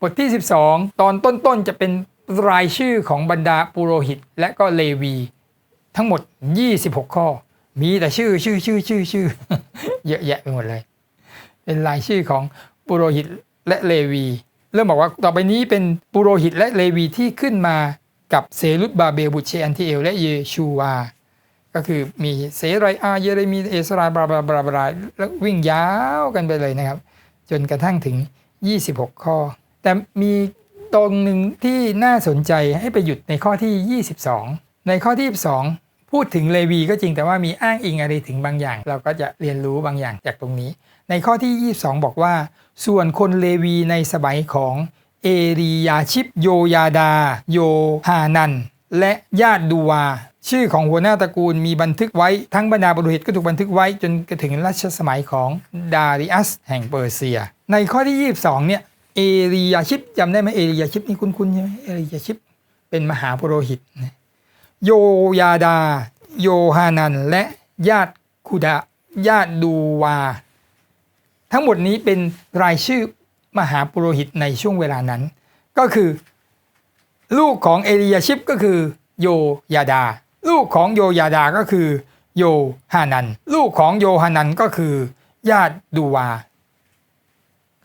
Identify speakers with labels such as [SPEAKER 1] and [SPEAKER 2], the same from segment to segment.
[SPEAKER 1] บทที่ 12 ตอนต้นๆจะเป็นรายชื่อของบรรดาปุโรหิต และก็เลวี ทั้งหมด 26 ข้อ มีแต่ชื่อชื่อชื่อชื่อชื่อ เยอะแยะไปหมดเลย เป็นรายชื่อของปุโรหิตและเลวี เริ่มบอกว่าต่อไปนี้เป็นปุโรหิตและเลวีที่ขึ้นมากับเซรุตบาเบลบุตเชอันทิเอลและเยชูวา ก็คือมีเซไรอาเยเรมีเอสราบราบราบราบราแล้ววิ่งยาวกันไปเลยนะครับ จนกระทั่งถึง 26 ข้อ แต่มีตรงหนึ่งที่น่าสนใจให้ไปหยุดในข้อที่ 22 ในข้อที่ 22 พูดถึงเลวีก็จริงแต่ว่ามีอ้างอิงอะไรถึงบางอย่าง เราก็จะเรียนรู้บางอย่างจากตรงนี้ ในข้อที่ 22 บอกว่า ส่วนคนเลวีในสมัยของเอรียาชิปโยยาดา โยฮานัน และญาติดูวา ชื่อของหัวหน้าตระกูลมีบันทึกไว้ทั้งบรรดาบุรุษก็ถูกบันทึกไว้จนกระถึงรัชสมัยของดาริอัสแห่งเปอร์เซีย ในข้อที่ 22 เนี่ย เอรียาชิปจำได้ไหมเอรียาชิปนี่คุ้นๆใช่ไหมเอรียาชิปเป็นมหาปุโรหิตนะโยยาดา โยฮานัน และญาติคุดะญาติดูวา ทั้งหมดนี้เป็นรายชื่อมหาปุโรหิตในช่วงเวลานั้น ก็คือ ลูกของเอลียาชิปก็คือ โยยาดา ลูกของโยยาดาก็คือ โยฮานัน ลูกของโยฮานันก็คือ ญาติดูวา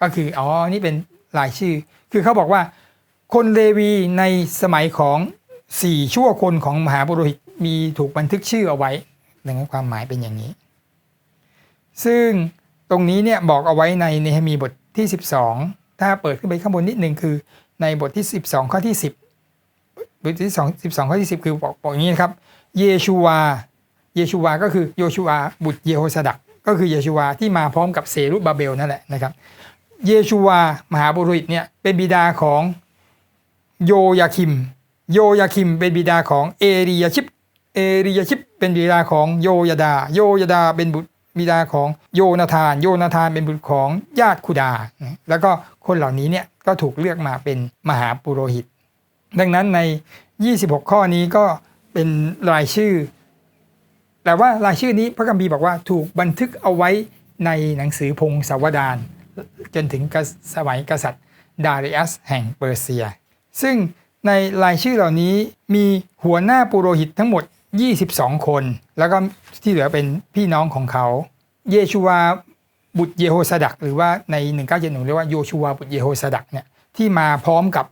[SPEAKER 1] ก็คืออ๋อนี่เป็น รายชื่อ คือเขาบอกว่า คนเลวีในสมัยของสี่ชั่วคนของมหาปุโรหิตมีถูกบันทึกชื่อเอาไว้ดังนั้นความหมายเป็นอย่างนี้ ซึ่งตรงนี้เนี่ยบอกเอาไว้ในเนหมีบทที่ 12 ถ้าเปิดขึ้นไปข้างบนนิดนึงคือในบทที่ 12 ข้อที่ 10 บทที่2 12 ข้อที่ 10 คือบอกบอกอย่างนี้นะครับ เยชูวา เยชูวาก็คือโยชูวาบุตรเยโฮสดัก ก็คือเยชูวาที่มาพร้อมกับเซรุบาเบลนั่นแหละนะครับ เยชูวา มหาบุรุษเนี่ยเป็นบิดาของโยยาคิม โยยาคิมเป็นบิดาของเอริยาชิปเอริยาชิปเป็นบิดาของโยยดา โยยดาเป็นบุตรบิดาของโยนาธาน โยนาธานเป็นบุตรของญาติคุดา แล้วก็คนเหล่านี้เนี่ยก็ถูกเลือกมาเป็นมหาปุโรหิต ดังนั้นใน 26 ข้อนี้ก็เป็นรายชื่อ แต่ว่ารายชื่อนี้พระคัมภีร์บอกว่าถูกบันทึกเอาไว้ในหนังสือพงศาวดาร จนถึงกษสมัยกษัตริย์ดาริอัสแห่งเปอร์เซีย ซึ่งในรายชื่อเหล่านี้มีหัวหน้าปุโรหิตทั้งหมด 22 คน แล้วก็ที่เหลือเป็นพี่น้องของเขา เยชูวาบุตรเยโฮสดัก หรือว่าใน 1971เรียกว่าโยชูวาบุตรเยโฮสดักเนี่ยที่มาพร้อมกับ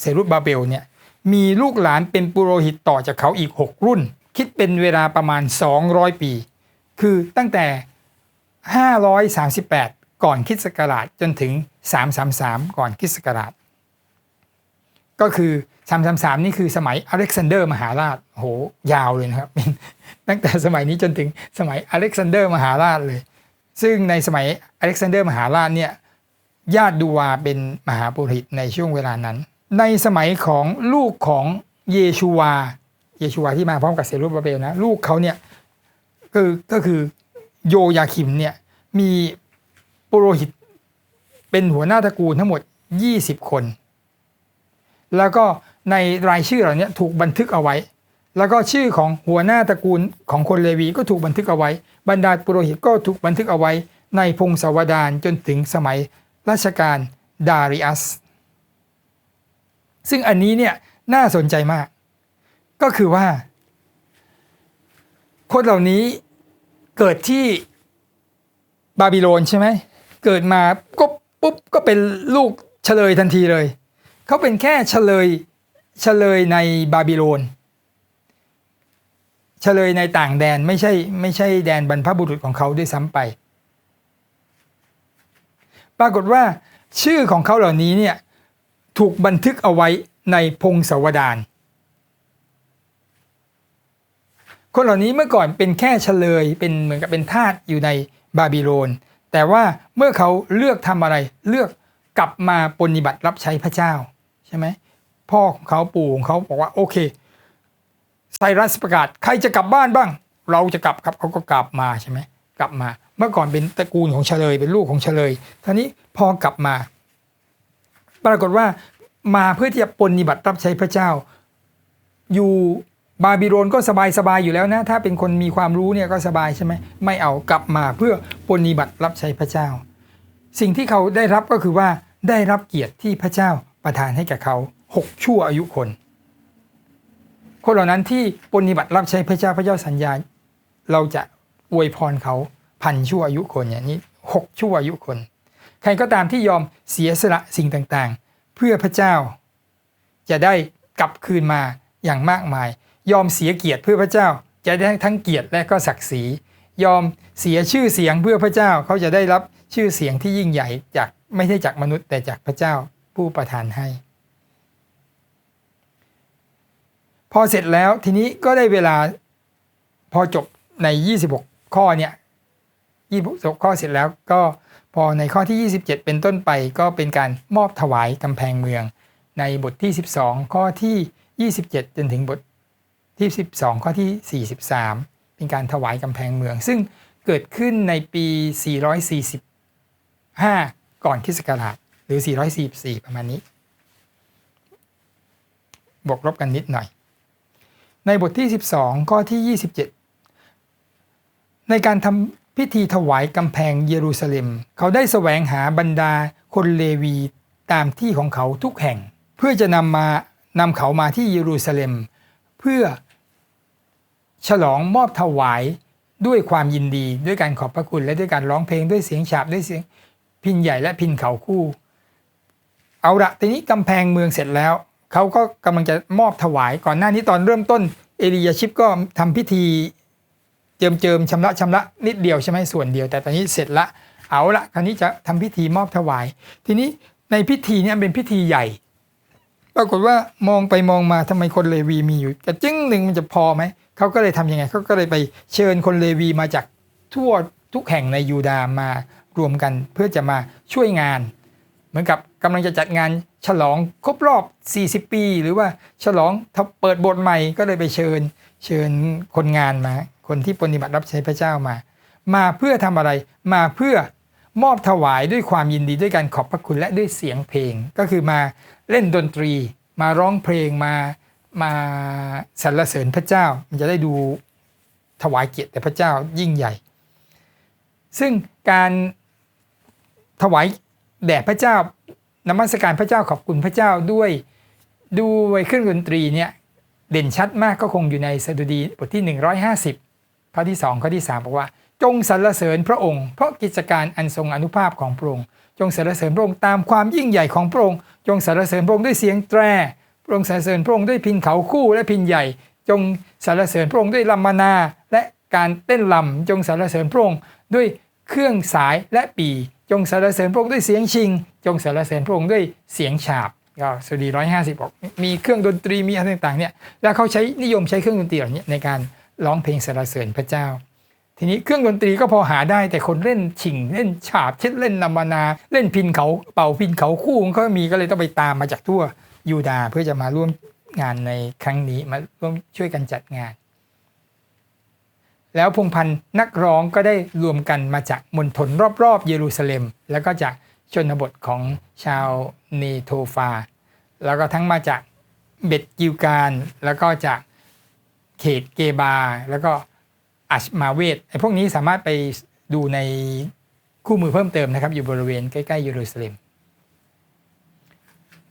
[SPEAKER 1] เซรุบาเบลเนี่ยมีลูกหลานเป็นปุโรหิตต่อจากเขาอีก 6 รุ่น คิดเป็นเวลาประมาณ 200 ปี คือตั้งแต่ 538 ก่อนคริสกราชจนถึง 333 ก่อนคริสกราช ก็คือ 333 นี่คือสมัยอเล็กซานเดอร์มหาราชโหยาวเลยนะครับ ตั้งแต่สมัยนี้จนถึงสมัยอเล็กซานเดอร์มหาราชเลย ซึ่งในสมัยอเล็กซานเดอร์มหาราชเนี่ยญาติดูวาเป็นมหาปุริตในช่วงเวลานั้น ในสมัยของลูกของเยชูวา เยชูวาที่มาพร้อมกับเซรุบาเบลนะ ลูกเขาเนี่ยคือก็คือโยยาคิมเนี่ยมี ปุโรหิต เป็นหัวหน้าตระกูลทั้งหมด 20 คน แล้วก็ในรายชื่อเหล่านี้ถูกบันทึกเอาไว้ แล้วก็ชื่อของหัวหน้าตระกูลของคนเลวีก็ถูกบันทึกเอาไว้ บรรดาปุโรหิตก็ถูกบันทึกเอาไว้ ในพงศาวดารจนถึงสมัยรัชกาลดาริอัส ซึ่งอันนี้เนี่ยน่าสนใจมาก ก็คือว่า คนเหล่านี้เกิดที่บาบิโลนใช่ไหม เกิดมาก็ปุ๊บก็เป็นลูกเฉลยทันทีเลย เขาเป็นแค่เฉลยเฉลยในบาบิโลนเฉลยในต่างแดนไม่ใช่ไม่ใช่แดนบรรพบุรุษของเขาด้วยซ้ำไป ปรากฏว่าชื่อของเขาเหล่านี้เนี่ยถูกบันทึกเอาไว้ในพงศาวดารคนเหล่านี้เมื่อก่อนเป็นแค่เฉลยเป็นเหมือนกับเป็นทาสอยู่ในบาบิโลน แต่ว่าเมื่อเขาเลือกทำอะไรเลือกกลับมาปฏิบัติรับใช้พระเจ้าใช่ไหมพ่อของเขาปู่ของเขาบอกว่าโอเคไซรัสประกาศใครจะกลับบ้านบ้าง เราจะกลับครับเขาก็กลับมาใช่ไหมกลับมา เมื่อก่อนเป็นตระกูลของเฉลยเป็นลูกของเฉลยทีนี้พอกลับมา ปรากฏว่ามาเพื่อที่จะปฏิบัติรับใช้พระเจ้า อยู่ บาบิโลนก็สบายสบายอยู่แล้วนะ ถ้าเป็นคนมีความรู้เนี่ยก็สบายใช่ไหมไม่เอากลับมาเพื่อปฏิบัติรับใช้พระเจ้า สิ่งที่เขาได้รับก็คือว่าได้รับเกียรติที่พระเจ้าประทานให้แก่เขาหกชั่วอายุคน คนเหล่านั้นที่ปฏิบัติรับใช้พระเจ้าพระเจ้าสัญญา เราจะอวยพรเขาพันชั่วอายุคนอย่างนี้หกชั่วอายุคน ใครก็ตามที่ยอมเสียสละสิ่งต่างๆ เพื่อพระเจ้า จะได้กลับคืนมาอย่างมากมาย ยอมเสียเกียรติเพื่อพระเจ้า จะได้ทั้งเกียรติและก็ศักดิ์ศรี ยอมเสียชื่อเสียงเพื่อพระเจ้าเขาจะได้รับชื่อเสียงที่ยิ่งใหญ่จากไม่ใช่จากมนุษย์แต่จากพระเจ้าผู้ประทานให้ พอเสร็จแล้วทีนี้ก็ได้เวลาพอจบใน 26 ข้อเนี่ย26 ข้อเสร็จแล้วก็พอในข้อที่ 27 เป็นต้นไปก็เป็นการมอบถวายกำแพงเมือง ในบทที่ 12 ข้อที่ 27 จนถึงบท ที่ 12 ข้อที่ 43 เป็นการถวายกำแพงเมือง ซึ่งเกิดขึ้นในปี 445 ก่อนคริสต์ศักราชหรือ 444 ประมาณนี้ บวกลบกันนิดหน่อย ในบทที่ 12 ข้อที่ 27 ในการทำพิธีถวายกำแพงเยรูซาเล็ม เขาได้แสวงหาบรรดาคนเลวีตามที่ของเขาทุกแห่ง เพื่อจะนำมานำเขามาที่เยรูซาเล็ม เพื่อ ฉลองมอบถวายด้วยความยินดีด้วยการขอบพระคุณและด้วยการร้องเพลงด้วยเสียงฉาบด้วยเสียงพินใหญ่และพินเขาคู่ เอาละทีนี้กำแพงเมืองเสร็จแล้ว เขาก็กำลังจะมอบถวายก่อนหน้านี้ตอนเริ่มต้น เอลียาชิปก็ทำพิธีเจิมเจิมชำระชำระนิดเดียวใช่ไหมส่วนเดียว แต่ตอนนี้เสร็จละเอาละคราวนี้จะทำพิธีมอบถวาย ทีนี้ในพิธีเนี้เป็นพิธีใหญ่ ปรากฏว่ามองไปมองมาทำไมคนเลวีมีอยู่กระจึ้งหนึ่งมันจะพอไหม เขาก็เลยทำยังไงเขาก็เลยไปเชิญคนเลวีมาจากทั่วทุกแห่งในยูดาห์มารวมกันเพื่อจะมาช่วยงาน เหมือนกับกำลังจะจัดงานฉลองครบรอบ 40 ปี หรือว่าฉลองเปิดบทใหม่ก็เลยไปเชิญเชิญคนงานมา คนที่ปฏิบัติรับใช้พระเจ้ามา มาเพื่อทำอะไรมาเพื่อมอบถวายด้วยความยินดีด้วยการขอบพระคุณและด้วยเสียงเพลง ก็คือมาเล่นดนตรี มาร้องเพลงมา มาสรรเสริญพระเจ้า มันจะได้ดูถวายเกียรติแด่พระเจ้ายิ่งใหญ่ ซึ่งการถวายแด่พระเจ้านมัสการพระเจ้าขอบคุณพระเจ้าด้วยด้วยเครื่องดนตรีเนี่ยเด่นชัดมากก็คงอยู่ในสดุดีบทที่ 150ข้อที่2ข้อที่ 3 บอกว่า จงสรรเสริญพระองค์ เพราะกิจการอันทรงอนุภาพของพระองค์ จงสรรเสริญพระองค์ตามความยิ่งใหญ่ของพระองค์ จงสรรเสริญพระองค์ด้วยเสียงแตร ระองค์สรรเสริญพระองค์ด้วยพินเขาคู่และพินใหญ่ จงสรรเสริญพระองค์ด้วยลำมานา และการเต้นลำจงสรรเสริญพระองค์ด้วยเครื่องสายและปีจงสรรเสริญพระองค์ด้วยเสียงชิง จงสรรเสริญพระองค์ด้วยเสียงฉาบก็สุดีร้อยห้าสิบบอกมีเครื่องดนตรีมีอะไรต่างๆเนี่ยแล้วเขาใช้นิยมใช้เครื่องดนตรีเหล่านี้ในการร้องเพลงสรรเสริญพระเจ้า ทีนี้เครื่องดนตรีก็พอหาได้แต่คนเล่นชิงเล่นฉาบเช่นเล่นนามานา เล่นพินเขาเป่าพินเขาคู่ก็มีก็เลยต้องไปตามมาจากทั่ว ยูดาเพื่อจะมาร่วมงานในครั้งนี้มาร่วมช่วยกันจัดงาน แล้วพงพันธ์นักร้องก็ได้รวมกันมาจากมณฑลรอบๆ เยรูซาเล็ม แล้วก็จากชนบทของชาวเนโทฟา แล้วก็ทั้งมาจากเบ็ดกิวการ แล้วก็จากเขตเกบา แล้วก็อัชมาเวตไอ้พวกนี้สามารถไปดูในคู่มือเพิ่มเติมนะครับ อยู่บริเวณใกล้ ๆ เยรูซาเล็ม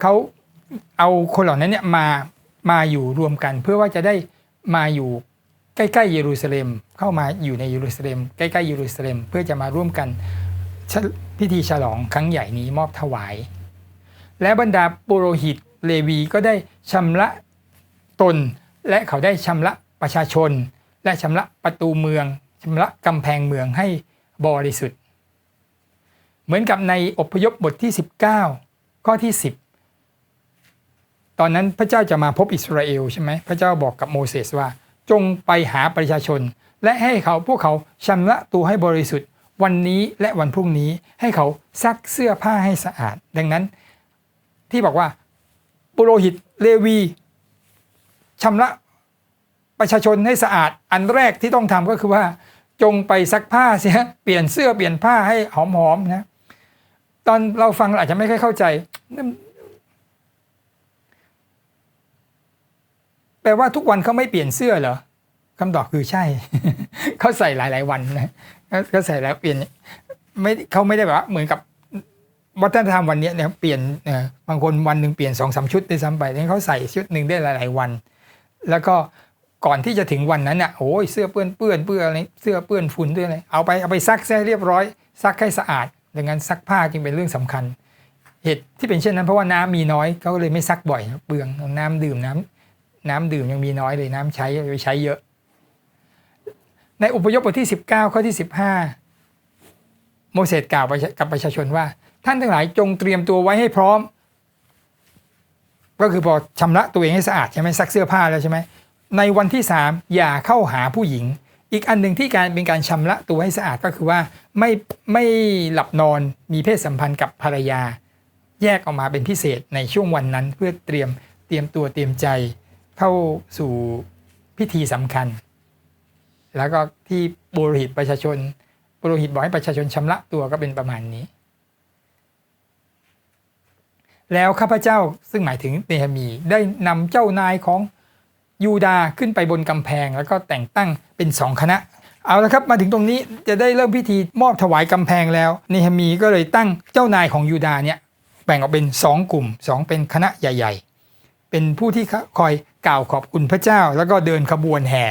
[SPEAKER 1] เขา เอาคนเหล่านั้นเนี่ยมามาอยู่รวมกัน เพื่อว่าจะได้มาอยู่ใกล้ๆเยรูซาเล็มเข้ามาอยู่ในเยรูซาเล็มใกล้ๆเยรูซาเล็มเพื่อจะมาร่วมกันพิธีฉลองครั้งใหญ่นี้มอบถวาย และบรรดาปุโรหิตเลวีก็ได้ชำระตน และเขาได้ชำระประชาชน และชำระประตูเมืองชำระกำแพงเมืองให้บริสุทธิ์ เหมือนกับในอพยพบทที่ 19 ข้อที่ 10 ตอนนั้นพระเจ้าจะมาพบอิสราเอลใช่ไหมพระเจ้าบอกกับโมเสสว่า จงไปหาประชาชน และให้เขาพวกเขาชำระตัวให้บริสุทธิ์ วันนี้และวันพรุ่งนี้ให้เขาซักเสื้อผ้าให้สะอาด ดังนั้น ที่บอกว่าปุโรหิตเลวีชำระประชาชนให้สะอาด อันแรกที่ต้องทำก็คือว่า จงไปซักผ้าเสียเปลี่ยนเสื้อเปลี่ยนผ้าให้หอมๆนะตอนเราฟังเราอาจจะไม่ค่อยเข้าใจ แปลว่าทุกวันเขาไม่เปลี่ยนเสื้อเหรอคำตอบคือใช่ เขาใส่หลาย ๆ วันนะเขาใส่แล้วเปลี่ยนไม่เขาไม่ได้แบบว่าเหมือนกับวัฒนธรรมวันนี้เนี่ยเปลี่ยนบางคนวันหนึ่งเปลี่ยนสองสามชุดได้ซ้ำไปแต่เขาใส่ชุดหนึ่งได้หลาย ๆ วัน แล้วก็ก่อนที่จะถึงวันนั้นน่ะโอ้ยเสื้อเปื้อนเปื้อนเปื้อนอะไรเสื้อเปื้อนฝุ่นด้วยอะไรเอาไปเอาไปซักแท้เรียบร้อย ซักให้สะอาดดังนั้นซักผ้าจึงเป็นเรื่องสำคัญ เหตุที่เป็นเช่นนั้นเพราะว่าน้ำมีน้อยเขาก็เลยไม่ซักบ่อยเปลืองน้ำดื่มน้ำ น้ำดื่มยังมีน้อยเลยน้ำใช้ไปใช้เยอะ ในอุปยคบทที่ 19 ข้อที่ 15 โมเสสกล่าวกับประชาชนว่า ท่านทั้งหลายจงเตรียมตัวไว้ให้พร้อม ก็คือพอชำระตัวเองให้สะอาดใช่ไหมซักเสื้อผ้าแล้วใช่ไหมในวันที่ 3 อย่าเข้าหาผู้หญิง อีกอันหนึ่งที่การเป็นการชำระตัวให้สะอาดก็คือว่าไม่ไม่หลับนอนมีเพศสัมพันธ์กับภรรยา แยกออกมาเป็นพิเศษในช่วงวันนั้นเพื่อเตรียมเตรียมตัวเตรียมใจ เข้าสู่พิธีสำคัญ แล้วก็ที่บุรหิตประชาชนบุรหิตบอกให้ประชาชนชำระตัวก็เป็นประมาณนี้ แล้วข้าพเจ้าซึ่งหมายถึงเนหมี ได้นำเจ้านายของยูดาขึ้นไปบนกำแพง แล้วก็แต่งตั้งเป็นสองคณะเอาละครับมาถึงตรงนี้จะได้เริ่มพิธีมอบถวายกำแพงแล้วเนหมีก็เลยตั้งเจ้านายของยูดาเนี่ยแบ่งออกเป็นสองกลุ่มสองเป็นคณะใหญ่ ๆ เป็นผู้ที่คอย กล่าวขอบคุณพระเจ้า แล้วก็เดินขบวนแห่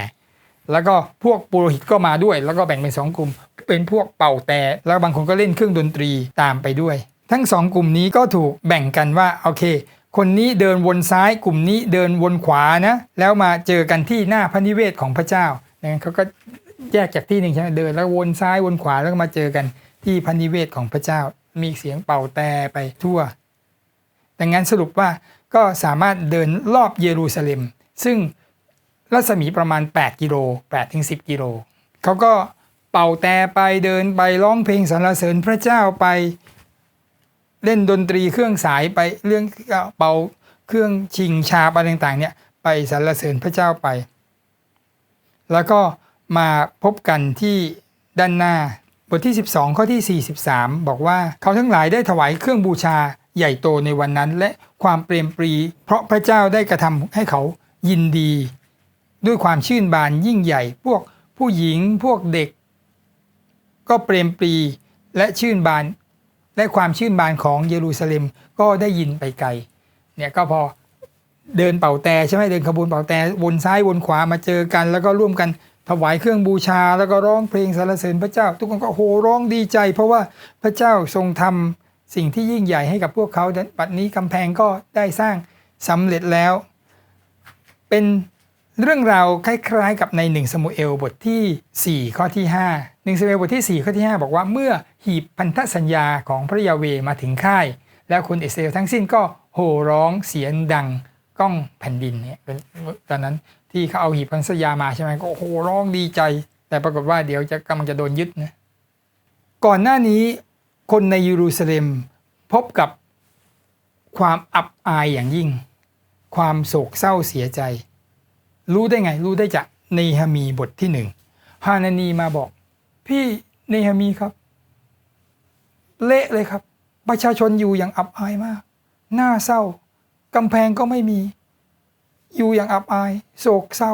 [SPEAKER 1] แล้วก็พวกปุโรหิตก็มาด้วย แล้วก็แบ่งเป็นสองกลุ่ม เป็นพวกเป่าแต่ แล้วบางคนก็เล่นเครื่องดนตรีตามไปด้วย ทั้งสองกลุ่มนี้ก็ถูกแบ่งกันว่าโอเค คนนี้เดินวนซ้ายกลุ่มนี้เดินวนขวานะ แล้วมาเจอกันที่หน้าพระนิเวศของพระเจ้าดังนั้นเขาก็แยกจากที่หนึ่งใช่ไหมเดินแล้ววนซ้ายวนขวาแล้วก็มาเจอกันที่พระนิเวศของพระเจ้า มีเสียงเป่าแต่ไปทั่ว ดังนั้นสรุปว่า ก็สามารถเดินรอบเยรูซาเล็ม ซึ่งรัศมีประมาณ 8 กิโล8ถึง10 กิโลเขาก็เป่าแต่ไปเดินไปร้องเพลงสรรเสริญพระเจ้าไปเล่นดนตรีเครื่องสายไปเรื่องเป่าเครื่องชิงชาอะไรต่างๆเนี่ยไปสรรเสริญพระเจ้าไป แล้วก็มาพบกันที่ด้านหน้าบทที่ 12 ข้อที่ 43 บอกว่าเขาทั้งหลายได้ถวายเครื่องบูชา ใหญ่โตในวันนั้น และความเปรมปรี เพราะพระเจ้าได้กระทำให้เขายินดี ด้วยความชื่นบานยิ่งใหญ่ พวกผู้หญิงพวกเด็ก ก็เปรมปรีและชื่นบาน และความชื่นบานของเยรูซาเล็มก็ได้ยินไปไกลเนี่ยก็พอเดินเป่าแต่ใช่ไหมเดินขบวนเป่าแต่วนซ้ายวนขวามาเจอกัน แล้วก็ร่วมกันถวายเครื่องบูชา แล้วก็ร้องเพลงสรรเสริญพระเจ้า ทุกคนก็โหร้องดีใจ เพราะว่าพระเจ้าทรงทำ สิ่งที่ยิ่งใหญ่ให้กับพวกเขาบัดนี้กำแพงก็ได้สร้างสำเร็จแล้ว เป็นเรื่องราวคล้ายๆ กับในหนึ่งสมุเอลบทที่ 4 ข้อที่5หนึ่งสมุเอลบทที่ 4 ข้อที่ 5 บอกว่าเมื่อหีบพันธสัญญาของพระยาเวมาถึงค่าย แล้วคนอิสราเอลทั้งสิ้นก็โห่ร้องเสียงดังก้องแผ่นดินเนี่ยตอนนั้นที่เขาเอาหีบพันธสัญญามาใช่ไหมก็โห่ร้องดีใจ แต่ปรากฏว่าเดี๋ยวจะกำลังจะโดนยึดนะก่อนหน้านี้ คนในเยรูซาเล็มพบกับความอับอายอย่างยิ่ง ความโศกเศร้าเสียใจ รู้ได้ไง รู้ได้จากเนหามีบทที่หนึ่งฮานานีมาบอก พี่เนหามีครับ เละเลยครับ ประชาชนอยู่อย่างอับอายมาก หน้าเศร้ากำแพงก็ไม่มี อยู่อย่างอับอาย โศกเศร้า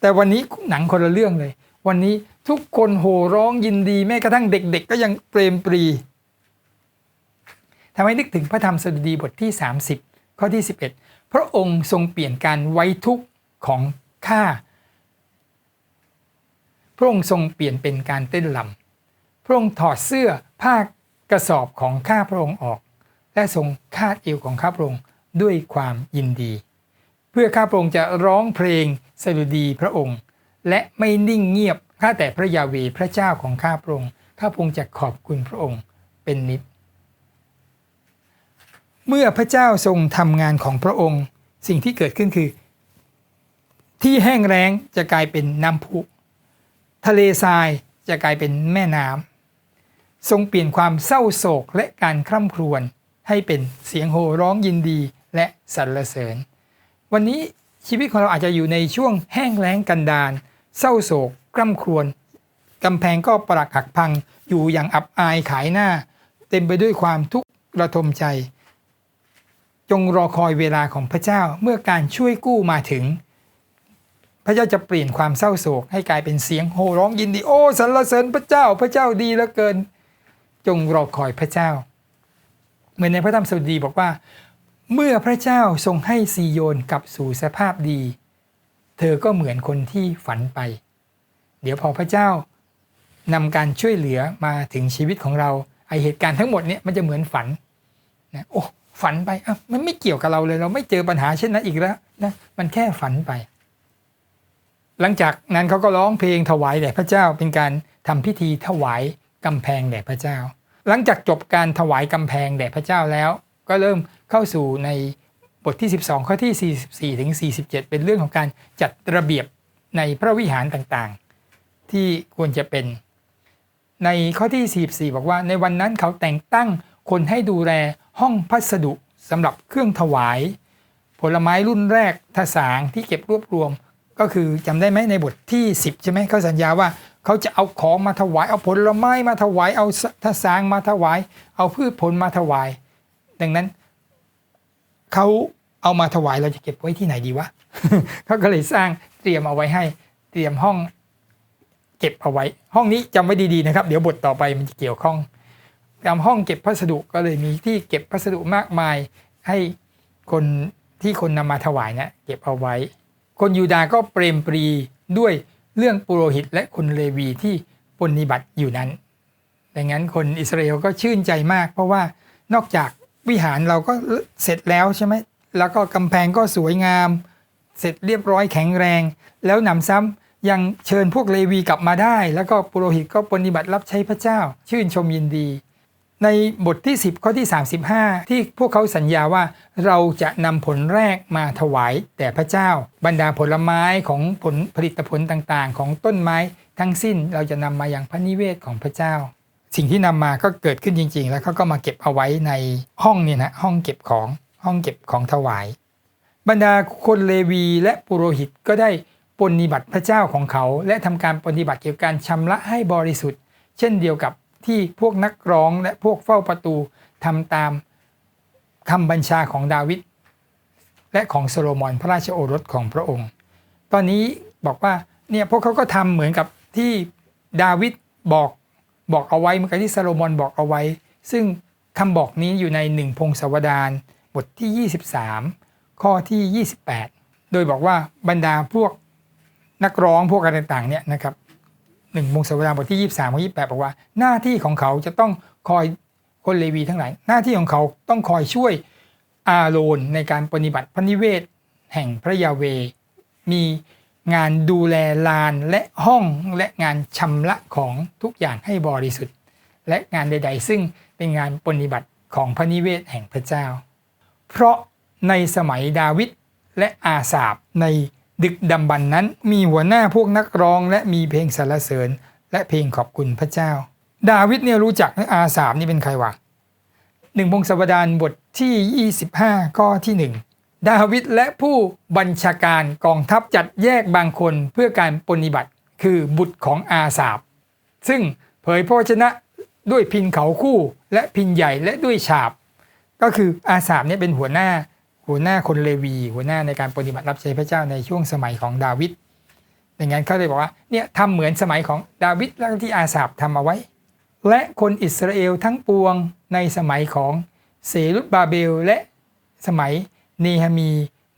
[SPEAKER 1] แต่วันนี้หนังคนละเรื่องเลย วันนี้ทุกคนโห่ร้องยินดีแม้กระทั่งเด็ก ๆ ก็ยังเปรมปรี ทำให้นึกถึงพระธรรมสดุดีบทที่ 30 ข้อที่ 11 พระองค์ทรงเปลี่ยนการไว้ทุกข์ของข้าพระองค์ทรงเปลี่ยนเป็นการเต้นลำพระองค์ถอดเสื้อผ้ากระสอบของข้าพระองค์ออก และทรงคาดเอวของข้าพระองค์ด้วยความยินดี เพื่อข้าพระองค์จะร้องเพลงสดุดีพระองค์ และไม่นิ่งเงียบข้าแต่พระยาเวพระเจ้าของข้าพระองค์ข้าพระองค์จะขอบคุณพระองค์เป็นนิจ เมื่อพระเจ้าทรงทำงานของพระองค์ สิ่งที่เกิดขึ้นคือ ที่แห้งแล้งจะกลายเป็นน้ำพุ ทะเลทรายจะกลายเป็นแม่น้ำทรงเปลี่ยนความเศร้าโศกและการคร่ำครวญให้เป็นเสียงโห่ร้องยินดีและสรรเสริญ วันนี้ชีวิตของเราอาจจะอยู่ในช่วงแห้งแล้งกันดารเศร้าโศกกร่ำครวญกำแพงก็ปรักหักพังอยู่อย่างอับอายขายหน้า เต็มไปด้วยความทุกข์ระทมใจ งรอคอยเวลาของพระเจ้าเมื่อการช่วยกู้มาถึง พระเจ้าจะเปลี่ยนความเศร้าโศกให้กลายเป็นเสียงโห่ร้องยินดีโอ้สรรเสริญพระเจ้าพระเจ้าดีเหลือเกิน จงรอคอยพระเจ้า เหมือนในพระธรรมสดุดีบอกว่า เมื่อพระเจ้าทรงให้ซีโยนกลับสู่สภาพดี เธอก็เหมือนคนที่ฝันไป เดี๋ยวพอพระเจ้านำการช่วยเหลือมาถึงชีวิตของเราไอเหตุการณ์ทั้งหมดเนี่ยมันจะเหมือนฝันนะโอ้ ฝันไปอะมันไม่เกี่ยวกับเราเลย เราไม่เจอปัญหาเช่นนั้นอีกแล้วนะมันแค่ฝันไป หลังจากนั้นเขาก็ร้องเพลงถวายแด่พระเจ้าเป็นการทำพิธีถวายกำแพงแด่พระเจ้า หลังจากจบการถวายกำแพงแด่พระเจ้าแล้ว ก็เริ่มเข้าสู่ในบทที่ 12 ข้อที่ 44ถึง47 เป็นเรื่องของการจัดระเบียบในพระวิหารต่างๆ ที่ควรจะเป็น ในข้อที่ 44 บอกว่า ในวันนั้นเขาแต่งตั้งคนให้ดูแล ห้องพัสดุสำหรับเครื่องถวาย ผลไม้รุ่นแรกทสางที่เก็บรวบรวม ก็คือจำได้ไหมในบทที่ 10 ใช่ไหมเขาสัญญาว่าเขาจะเอาของมาถวายเอาผลไม้มาถวายเอาทสางมาถวาย เอาพืชผลมาถวาย ดังนั้นเขาเอามาถวายเราจะเก็บไว้ที่ไหนดีวะเขาก็เลยสร้างเตรียมเอาไว้ให้เตรียมห้องเก็บเอาไว้ ห้องนี้จำไว้ดีๆนะครับ เดี๋ยวบทต่อไปมันจะเกี่ยวข้อง ตามห้องเก็บพัสดุก็เลยมีที่เก็บพัสดุมากมาย ให้คนที่คนนำมาถวายเนี่ยเก็บเอาไว้ คนยูดาห์ก็เปรมปรีด้วยเรื่องปุโรหิตและคนเลวีที่ปฏิบัติอยู่นั้น ดังนั้นคนอิสราเอลก็ชื่นใจมาก เพราะว่านอกจากวิหารเราก็เสร็จแล้วใช่ไหมแล้วก็กำแพงก็สวยงาม เสร็จเรียบร้อยแข็งแรง แล้วนำซ้ำยังเชิญพวกเลวีกลับมาได้ แล้วก็ปุโรหิตก็ปฏิบัติรับใช้พระเจ้า ชื่นชมยินดี ในบทที่ 10 ข้อที่ 35 ที่พวกเขาสัญญาว่าเราจะนำผลแรกมาถวายแด่พระเจ้า บรรดาผลไม้ของผลผลิตผลต่างๆ ของต้นไม้ทั้งสิ้นเราจะนำมาอย่างพระนิเวศของพระเจ้า สิ่งที่นำมาก็เกิดขึ้นจริง ๆ แล้วเขาก็มาเก็บเอาไว้ในห้องเนี่ยนะห้องเก็บของห้องเก็บของถวาย บรรดาคนเลวีและปุโรหิตก็ได้ปฏิบัติพระเจ้าของเขา และทำการปฏิบัติเกี่ยวกับการชำระให้บริสุทธิ์ เช่นเดียวกับ ที่พวกนักร้องและพวกเฝ้าประตูทำตามคำบัญชาของดาวิดและของโซโลมอนพระราชโอรสของพระองค์ ตอนนี้บอกว่าเนี่ยพวกเขาก็ทำเหมือนกับที่ดาวิดบอกบอกเอาไว้เหมือนกับที่โซโลมอนบอกเอาไว้ ซึ่งคำบอกนี้อยู่ในหนึ่งพงศาวดารบทที่ 23 ข้อที่ 28 โดยบอกว่าบรรดาพวกนักร้องพวกอะไรต่างๆเนี่ยนะครับ หนึ่งพงศาวดารบทที่23ข้อ28บอกว่า หน้าที่ของเขาจะต้องคอยคนเลวีทั้งหลายหน้าที่ของเขาต้องคอยช่วยอาโรนในการปฏิบัติพระนิเวศ แห่งพระยาเว มีงานดูแลลานและห้องและงานชำระของทุกอย่างให้บริสุทธิ์ และงานใด ๆ ซึ่งเป็นงานปฏิบัติของพระนิเวศแห่งพระเจ้า เพราะในสมัยดาวิดและอาสาบใน ดึกดำบรรพ์นั้นมีหัวหน้าพวกนักร้องและมีเพลงสรรเสริญ และเพลงขอบคุณพระเจ้า ดาวิดเนี่ยรู้จักอาสาบนี่เป็นใครวะหนึ่งพงศวดารบทที่ 25 ข้อที่ 1 ดาวิดและผู้บัญชาการกองทัพจัดแยกบางคนเพื่อการปฏิบัติคือบุตรของอาสาบซึ่งเผยพระวจนะด้วยพินเขาคู่และพินใหญ่และด้วยฉาบ ก็คืออาสาบเนี่ยเป็นหัวหน้า หัวหน้าคนเลวี หัวหน้าในการปฏิบัติรับใช้พระเจ้าในช่วงสมัยของดาวิดดังนั้นเขาเลยบอกว่าเนี่ยทำเหมือนสมัยของดาวิดแล้วที่อาสาบทำเอาไว้ และคนอิสราเอลทั้งปวงในสมัยของเซรุบาเบลและสมัยเนฮามี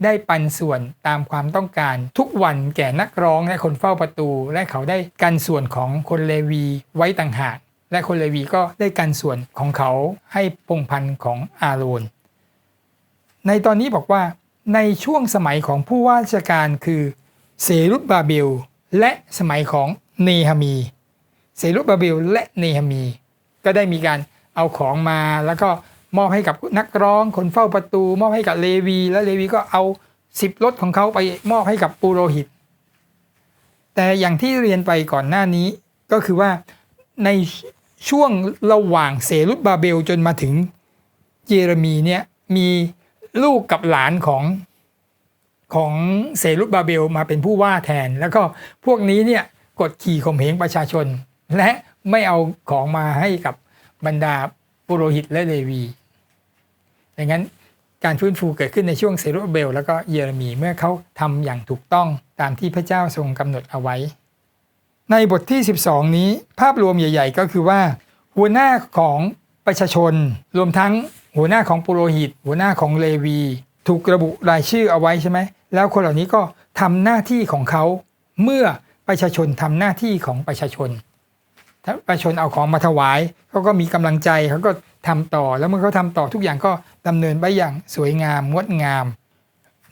[SPEAKER 1] ได้ปันส่วนตามความต้องการทุกวันแก่นักร้องและคนเฝ้าประตู และเขาได้กันส่วนของคนเลวีไว้ต่างหากและคนเลวีก็ได้กันส่วนของเขาให้พงพันธ์ของอาโรน ในตอนนี้บอกว่าในช่วงสมัยของผู้ว่าราชการคือเซรุบาเบลและสมัยของเนฮามี เซรุบาเบลและเนฮามี ก็ได้มีการเอาของมาแล้วก็มอบให้กับนักร้องคนเฝ้าประตู มอบให้กับเลวี และเลวีก็เอาสิบรถของเขาไปมอบให้กับปุโรหิต แต่อย่างที่เรียนไปก่อนหน้านี้ก็คือว่าในช่วงระหว่างเซรุบาเบลจนมาถึงเยเรมีเนี่ยมี ลูกกับหลานของของเซรุตบาเบลมาเป็นผู้ว่าแทน แล้วก็พวกนี้เนี่ยกดขี่ข่มเหงประชาชน และไม่เอาของมาให้กับบรรดาปุโรหิตและเลวีดังนั้นการฟื้นฟูเกิดขึ้นในช่วงเซรุบาเบล แล้วก็เยเรมีเมื่อเขาทำอย่างถูกต้องตามที่พระเจ้าทรงกำหนดเอาไว้ ในบทที่ 12 นี้ภาพรวมใหญ่ ๆ ก็คือว่า หัวหน้าของประชาชนรวมทั้ง หัวหน้าของปุโรหิต หัวหน้าของเลวี ถูกระบุรายชื่อเอาไว้ใช่ไหมแล้วคนเหล่านี้ก็ทำหน้าที่ของเขาเมื่อประชาชนทำหน้าที่ของประชาชน ถ้าประชาชนเอาของมาถวายเขาก็มีกำลังใจเขาก็ทำต่อแล้วเมื่อเขาทำต่อทุกอย่างก็ดำเนินไปอย่างสวยงามงดงาม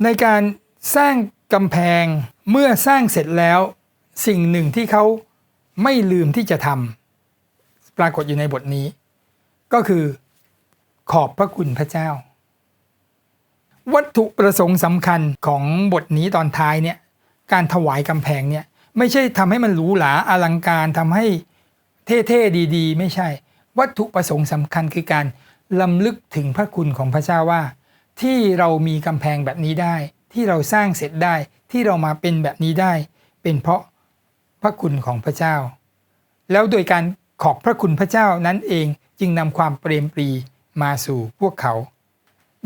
[SPEAKER 1] ในการสร้างกำแพงเมื่อสร้างเสร็จแล้ว สิ่งหนึ่งที่เขาไม่ลืมที่จะทำปรากฏอยู่ในบทนี้ ก็คือ ขอบพระคุณพระเจ้า วัตถุประสงค์สำคัญของบทนี้ตอนท้ายเนี่ยการถวายกำแพงเนี่ยไม่ใช่ทำให้มันหรูหราอลังการทำให้เท่ๆดีๆ ไม่ใช่ วัตถุประสงค์สำคัญคือการลำลึกถึงพระคุณของพระเจ้าว่า ที่เรามีกำแพงแบบนี้ได้ ที่เราสร้างเสร็จได้ที่เรามาเป็นแบบนี้ได้ เป็นเพราะพระคุณของพระเจ้า แล้วโดยการขอบพระคุณพระเจ้านั้นเองจึงนำความเปรมปรี มาสู่พวกเขา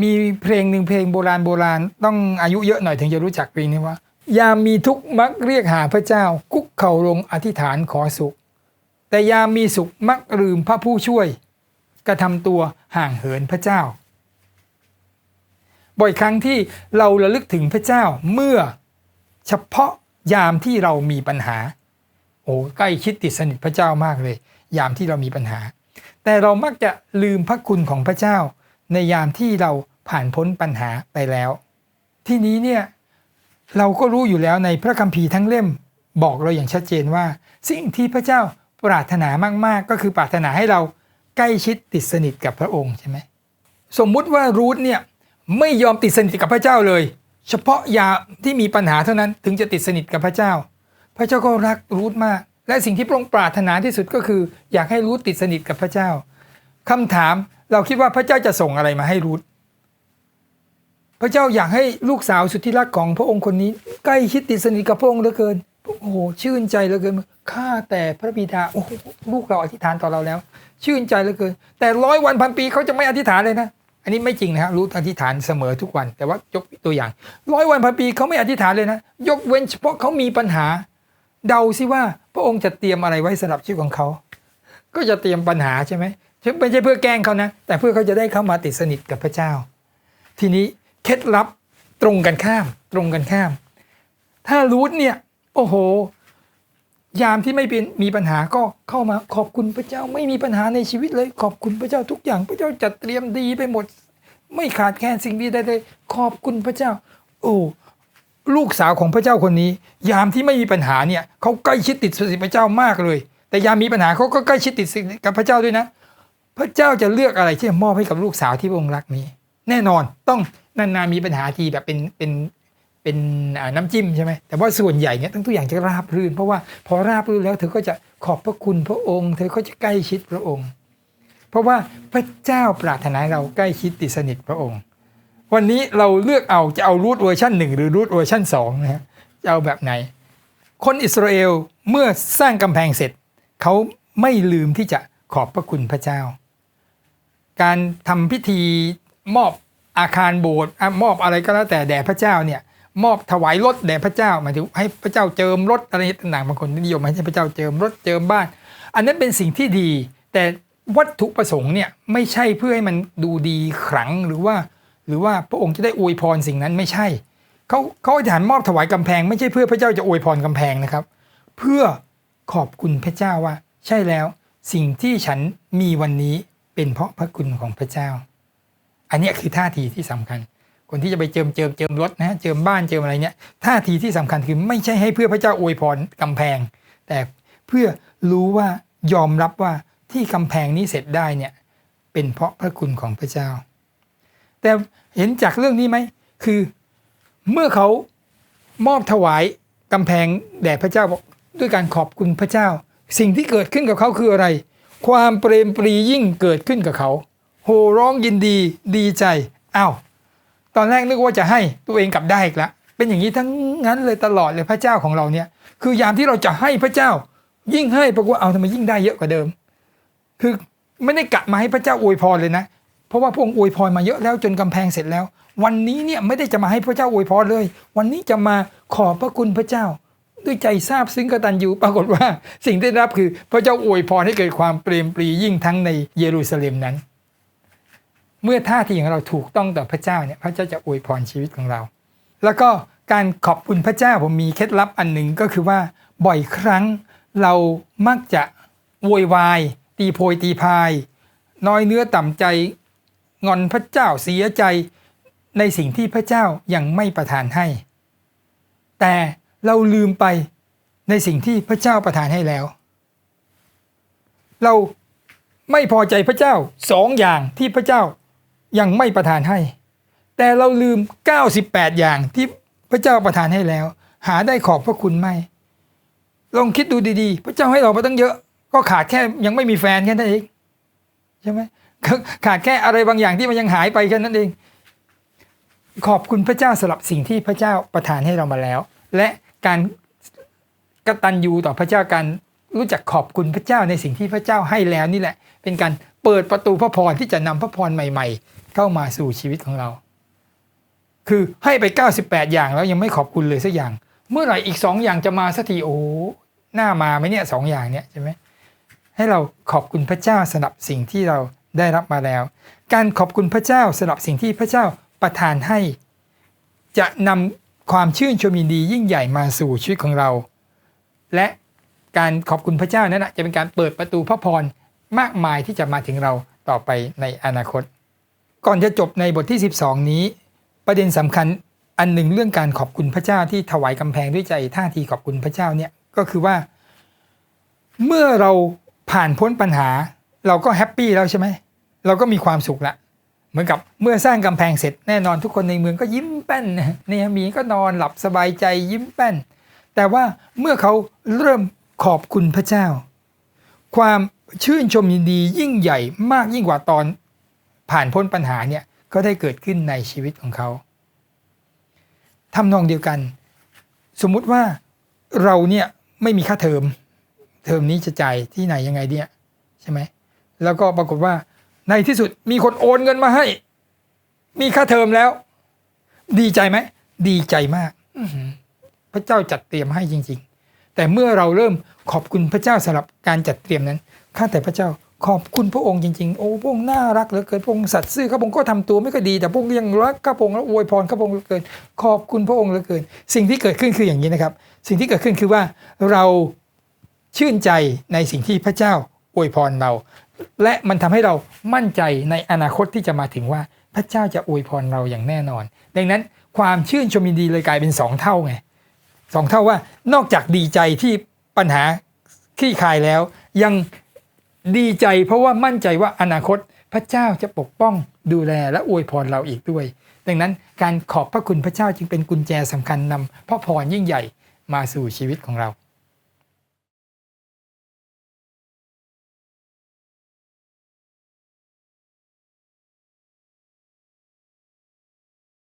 [SPEAKER 1] มีเพลงหนึ่งเพลงโบราณโบราณต้องอายุเยอะหน่อยถึงจะรู้จักเพลงนี้ว่า ยามมีทุกข์มักเรียกหาพระเจ้า คุกเข่าลงอธิษฐานขอสุข แต่ยามมีสุขมักลืมพระผู้ช่วย กระทำตัวห่างเหินพระเจ้า บ่อยครั้งที่เราระลึกถึงพระเจ้าเมื่อเฉพาะยามที่เรามีปัญหา โอ้ใกล้ชิดติดสนิทพระเจ้ามากเลย ยามที่เรามีปัญหา แต่เรามักจะลืมพระคุณของพระเจ้า ในยามที่เราผ่านพ้นปัญหาไปแล้ว ที่นี้เนี่ยเราก็รู้อยู่แล้วในพระคัมภีร์ทั้งเล่มบอกเราอย่างชัดเจนว่า สิ่งที่พระเจ้าปรารถนามากๆ ก็คือปรารถนาให้เราใกล้ชิดติดสนิทกับพระองค์ใช่ไหมสมมุติว่ารูทเนี่ยไม่ยอมติดสนิทกับพระเจ้าเลย เฉพาะยาที่มีปัญหาเท่านั้นถึงจะติดสนิทกับพระเจ้า พระเจ้าก็รักรูทมาก และสิ่งที่พระองค์ปรารถนาที่สุดก็คือ อยากให้รูทติดสนิทกับพระเจ้าคำถามเราคิดว่าพระเจ้าจะส่งอะไรมาให้รูทพระเจ้าอยากให้ลูกสาวสุดที่รักของพระองค์คนนี้ ใกล้ชิดติดสนิทกับพระองค์เหลือเกินโอ้โหชื่นใจเหลือเกินข้าแต่พระบิดาโอ้โหลูกเราอธิษฐานต่อเราแล้ว ชื่นใจเหลือเกิน แต่ร้อยวันพันปีเขาจะไม่อธิษฐานเลยนะอันนี้ไม่จริงนะฮะรู้อธิษฐานเสมอทุกวัน แต่ว่ายกตัวอย่างร้อยวันพันปีเขาไม่อธิษฐานเลยนะ ยกเว้นเฉพาะเขามีปัญหา เดาสิว่า ระองค์จะเตรียมอะไรไว้สำหรับชีวิตของเขา ก็จะเตรียมปัญหาใช่ไหมไม่ใช่เพื่อแกล้งเขานะ แต่เพื่อเขาจะได้เข้ามาติดสนิทกับพระเจ้า ทีนี้เคล็ดลับตรงกันข้าม ตรงกันข้าม ถ้ารูทเนี่ย โอ้โห ยามที่ไม่เป็นมีปัญหาก็เข้ามาขอบคุณพระเจ้า ไม่มีปัญหาในชีวิตเลย ขอบคุณพระเจ้าทุกอย่าง พระเจ้าจัดเตรียมดีไปหมด ไม่ขาดแคลนสิ่งดีใดเลยขอบคุณพระเจ้า โอ้ ลูกสาวของพระเจ้าคนนี้ ยามที่ไม่มีปัญหาเนี่ยเขาใกล้ชิดติดสนิทพระเจ้ามากเลย แต่ยามมีปัญหาเขาก็ใกล้ชิดติดสนิทกับพระเจ้าด้วยนะ พระเจ้าจะเลือกอะไรที่จะมอบให้กับลูกสาวที่พระองค์รักนี้ แน่นอนต้องนานๆมีปัญหาทีแบบเป็นเป็นเป็นน้ำจิ้มใช่ไหมแต่ว่าส่วนใหญ่เนี่ยทั้งทุกอย่างจะราบรื่น เพราะว่าพอราบรื่นแล้วเธอก็จะขอบพระคุณพระองค์ เธอก็จะใกล้ชิดพระองค์ เพราะว่าพระเจ้าปรารถนาเราใกล้ชิดติดสนิทพระองค์ วันนี้เราเลือกเอาจะเอารูทเวอร์ชันหนึ่งหรือรูทเวอร์ชันสองนะฮะจะเอาแบบไหน คนอิสราเอลเมื่อสร้างกำแพงเสร็จ เขาไม่ลืมที่จะขอบพระคุณพระเจ้า การทำพิธีมอบอาคารโบสถ์มอบอะไรก็แล้วแต่แด่พระเจ้าเนี่ยมอบถวายรถแด่พระเจ้าหมายถึงให้พระเจ้าเจิมรถอะไรต่างๆบางคนนิยมให้พระเจ้าเจิมรถเจิมบ้าน อันนั้นเป็นสิ่งที่ดี แต่วัตถุประสงค์เนี่ยไม่ใช่เพื่อให้มันดูดีขลังหรือว่า หรือว่าพระองค์จะได้อวยพรสิ่งนั้นไม่ใช่เขาเขาอธิษฐานมอบถวายกำแพง ไม่ใช่เพื่อพระเจ้าจะอวยพรกำแพงนะครับ เพื่อขอบคุณพระเจ้าว่า ใช่แล้ว สิ่งที่ฉันมีวันนี้เป็นเพราะพระคุณของพระเจ้า อันนี้คือท่าทีที่สำคัญ คนที่จะไปเจิมเจิมเจิมรถนะเจิมบ้านเจิมอะไรเนี่ยท่าทีที่สำคัญคือไม่ใช่ให้เพื่อพระเจ้าอวยพรกำแพง แต่เพื่อรู้ว่ายอมรับว่าที่กำแพงนี้เสร็จได้เนี่ยเป็นเพราะพระคุณของพระเจ้า แต่เห็นจากเรื่องนี้ไหม คือเมื่อเขามอบถวายกำแพงแด่พระเจ้าด้วยการขอบคุณพระเจ้า สิ่งที่เกิดขึ้นกับเขาคืออะไร ความเปรมปรียิ่งเกิดขึ้นกับเขาโห่ร้องยินดีดีใจอ้าวตอนแรกนึกว่าจะให้ตัวเองกลับได้อีกแล้วเป็นอย่างนี้ทั้งนั้นเลยตลอดเลยพระเจ้าของเราเนี่ย คือยามที่เราจะให้พระเจ้า ยิ่งให้ปรากฏว่าเอาทำไมยิ่งได้เยอะกว่าเดิม คือไม่ได้กะมาให้พระเจ้าอวยพรเลยนะ เพราะว่าพระองค์อวยพรมาเยอะแล้วจนกำแพงเสร็จแล้ว วันนี้เนี่ยไม่ได้จะมาให้พระเจ้าอวยพรเลย วันนี้จะมาขอบพระคุณพระเจ้า ด้วยใจซาบซึ้งกตัญญูปรากฏว่าสิ่งที่ได้รับคือพระเจ้าอวยพรให้เกิดความเปรมปรียิ่งทั้งในเยรูซาเล็มนั้น เมื่อท่าทีของเราถูกต้องต่อพระเจ้าเนี่ยพระเจ้าจะอวยพรชีวิตของเรา แล้วก็การขอบคุณพระเจ้าผมมีเคล็ดลับอันหนึ่งก็คือว่าบ่อยครั้งเรามักจะโวยวาย ตีโพยตีพาย น้อยเนื้อต่ำใจ งอนพระเจ้าเสียใจในสิ่งที่พระเจ้ายังไม่ประทานให้ แต่เราลืมไปในสิ่งที่พระเจ้าประทานให้แล้ว เราไม่พอใจพระเจ้าสองอย่างที่พระเจ้ายังไม่ประทานให้ แต่เราลืม 98 อย่างที่พระเจ้าประทานให้แล้ว หาได้ขอบพระคุณไหมลองคิดดูดีๆ พระเจ้าให้เรามาตั้งเยอะ ก็ขาดแค่ยังไม่มีแฟนแค่นั้นเองใช่ไหม ขาดแค่อะไรบางอย่างที่มันยังหายไปแค่นั้นเอง ขอบคุณพระเจ้าสำหรับสิ่งที่พระเจ้าประทานให้เรามาแล้ว และการกตัญญูต่อพระเจ้าการรู้จักขอบคุณพระเจ้าในสิ่งที่พระเจ้าให้แล้วนี่แหละ เป็นการเปิดประตูพระพรที่จะนำพระพรใหม่ ๆ เข้ามาสู่ชีวิตของเรา คือให้ไป 98 อย่างแล้วยังไม่ขอบคุณเลยสักอย่าง เมื่อไหร่อีกสองอย่างจะมาสักทีโอ้หหน้ามาไหมเนี่ยสองอย่างเนี่ยใช่ไหมให้เราขอบคุณพระเจ้าสำหรับสิ่งที่เรา ได้รับมาแล้ว การขอบคุณพระเจ้าสำหรับสิ่งที่พระเจ้าประทานให้ จะนำความชื่นชมยินดียิ่งใหญ่มาสู่ชีวิตของเรา และการขอบคุณพระเจ้านั้นจะเป็นการเปิดประตูพระพรมากมายที่จะมาถึงเราต่อไปในอนาคต ก่อนจะจบในบทที่ 12 นี้ ประเด็นสำคัญอันหนึ่งเรื่องการขอบคุณพระเจ้าที่ถวายกำแพงด้วยใจท่าทีขอบคุณพระเจ้าเนี่ยก็คือว่า เมื่อเราผ่านพ้นปัญหา เราก็แฮปปี้แล้วใช่ไหมเราก็มีความสุขละเหมือนกับเมื่อสร้างกำแพงเสร็จแน่นอนทุกคนในเมืองก็ยิ้มแป้นนะเนี่ยมีก็นอนหลับสบายใจยิ้มแป้น แต่ว่าเมื่อเขาเริ่มขอบคุณพระเจ้า ความชื่นชมยินดียิ่งใหญ่มากยิ่งกว่าตอนผ่านพ้นปัญหาเนี่ยก็ได้เกิดขึ้นในชีวิตของเขาทำนองเดียวกัน สมมุติว่าเราเนี่ยไม่มีค่าเทอม เทอมนี้จะจ่ายที่ไหนยังไงเนี่ยใช่ไหม แล้วก็ปรากฏว่า ในที่สุดมีคนโอนเงินมาให้ มีค่าเทอมแล้ว ดีใจไหม ดีใจมากอื้อหือพระเจ้าจัดเตรียมให้จริง ๆ แต่เมื่อเราเริ่มขอบคุณพระเจ้าสำหรับการจัดเตรียมนั้นข้าแต่พระเจ้าขอบคุณพระองค์จริงๆ โอ้พระองค์น่ารักเหลือเกินพระองค์สัตย์ซื่อข้าพระองค์ก็ทำตัวไม่ค่อยดี แต่พระองค์ยังรักข้าพระองค์และอวยพรข้าพระองค์เหลือเกิน ขอบคุณพระองค์เหลือเกิน สิ่งที่เกิดขึ้นคืออย่างนี้นะครับ สิ่งที่เกิดขึ้นคือว่าเราชื่นใจในสิ่งที่พระเจ้าอวยพรเรา และมันทำให้เรามั่นใจในอนาคตที่จะมาถึงว่าพระเจ้าจะอวยพรเราอย่างแน่นอน ดังนั้นความชื่นชมยินดีเลยกลายเป็นสองเท่าไงสองเท่าว่านอกจากดีใจที่ปัญหาคลี่คลายแล้ว ยังดีใจเพราะว่ามั่นใจว่าอนาคตพระเจ้าจะปกป้องดูแลและอวยพรเราอีกด้วย ดังนั้นการขอบพระคุณพระเจ้าจึงเป็นกุญแจสำคัญนำพระพรยิ่งใหญ่มาสู่ชีวิตของเรา